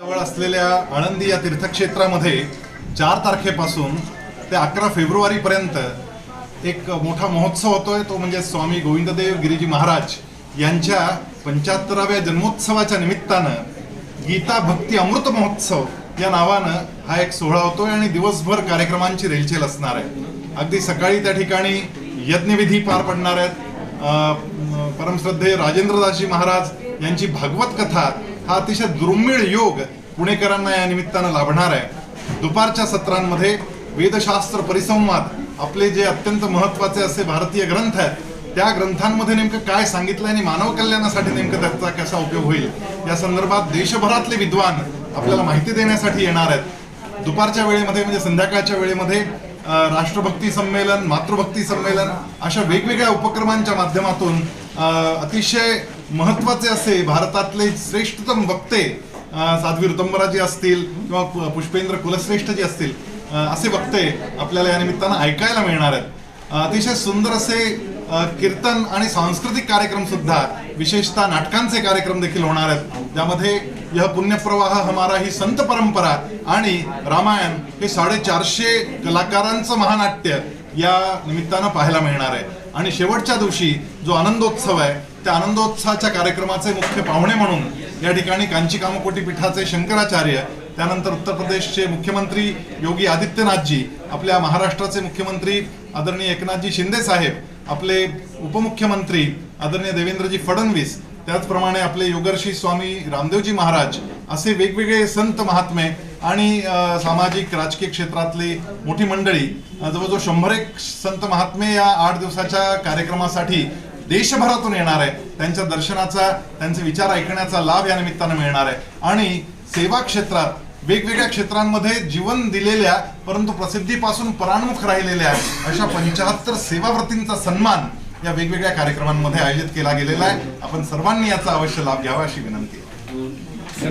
जवळ असलेल्या आनंदी या तीर्थक्षेत्रामध्ये चार तारखेपासून ते अकरा फेब्रुवारीपर्यंत एक मोठा महोत्सव होतोय. तो म्हणजे स्वामी गोविंददेव गिरीजी महाराज यांच्या पंच्याहत्तराव्या जन्मोत्सवाच्या निमित्तानं गीता भक्ती अमृत महोत्सव या नावानं हा एक सोहळा होतोय आणि दिवसभर कार्यक्रमांची रेलचेल असणार आहे. अगदी सकाळी त्या ठिकाणी यज्ञविधी पार पडणार आहेत. परमश्रद्धे राजेंद्रदासजी महाराज यांची भागवत कथा हा अतिशय दुर्मिळ योग पुणेकरांना या निमित्तानं लाभणार आहे. दुपारच्या सत्रांमध्ये वेदशास्त्र परिसंवाद आपले जे अत्यंत महत्त्वाचे असे भारतीय ग्रंथ आहेत त्या ग्रंथांमध्ये नेमकं काय सांगितलं आणि मानव कल्याणासाठी नेमकं त्याचा कसा उपयोग होईल? या संदर्भात देशभरातले विद्वान आपल्याला माहिती देण्यासाठी येणार आहेत. दुपारच्या वेळेमध्ये म्हणजे संध्याकाळच्या वेळेमध्ये राष्ट्रभक्ती संमेलन मातृभक्ती संमेलन अशा वेगवेगळ्या उपक्रमांच्या माध्यमातून अतिशय महत्त्वाचे असे भारतातले श्रेष्ठतम वक्ते साध्वी ऋतंबराजी असतील किंवा पुष्पेंद्र पुष्पेंद्र कुलश्रेष्ठजी असतील असे वक्ते आपल्याला या निमित्तानं ऐकायला मिळणार आहेत. अतिशय सुंदर असे कीर्तन आणि सांस्कृतिक कार्यक्रम सुद्धा विशेषतः नाटकांचे कार्यक्रम देखील होणार आहेत. ज्यामध्ये यह पुण्यप्रवाह हमारा ही संत परंपरा आणि रामायण हे साडेचारशे कलाकारांचं महानाट्य या निमित्तानं पाहायला मिळणार आहे. आणि शेवटच्या दिवशी जो आनंदोत्सव आहे त्या आनंदोत्सवाच्या कार्यक्रमाचे मुख्य पाहुणे म्हणून या ठिकाणी कांची कामकोटी पीठाचे शंकराचार्य त्यानंतर उत्तर प्रदेशचे मुख्यमंत्री योगी आदित्यनाथजी आपल्या महाराष्ट्राचे मुख्यमंत्री आदरणीय एकनाथजी शिंदे साहेब आपले उपमुख्यमंत्री आदरणीय देवेंद्रजी फडणवीस त्याचप्रमाणे आपले योगर्षी स्वामी रामदेवजी महाराज असे वेगवेगळे संत महात्मे आणि सामाजिक राजकीय क्षेत्रातली मोठी मंडळी जवळजवळ शंभर एक संत महात्मे या आठ दिवसाच्या कार्यक्रमासाठी देशभरातून येणार आहे. त्यांच्या दर्शनाचा त्यांचे विचार ऐकण्याचा लाभ या निमित्तानं मिळणार आहे. आणि सेवा क्षेत्रात वेगवेगळ्या क्षेत्रांमध्ये जीवन दिलेल्या परंतु प्रसिद्धीपासून पराणमुख राहिलेल्या अशा पंचाहत्तर सेवाव्रतींचा सन्मान या वेगवेगळ्या कार्यक्रमांमध्ये आयोजित केला गेलेला आहे. आपण सर्वांनी याचा अवश्य लाभ घ्यावा अशी विनंती आहे.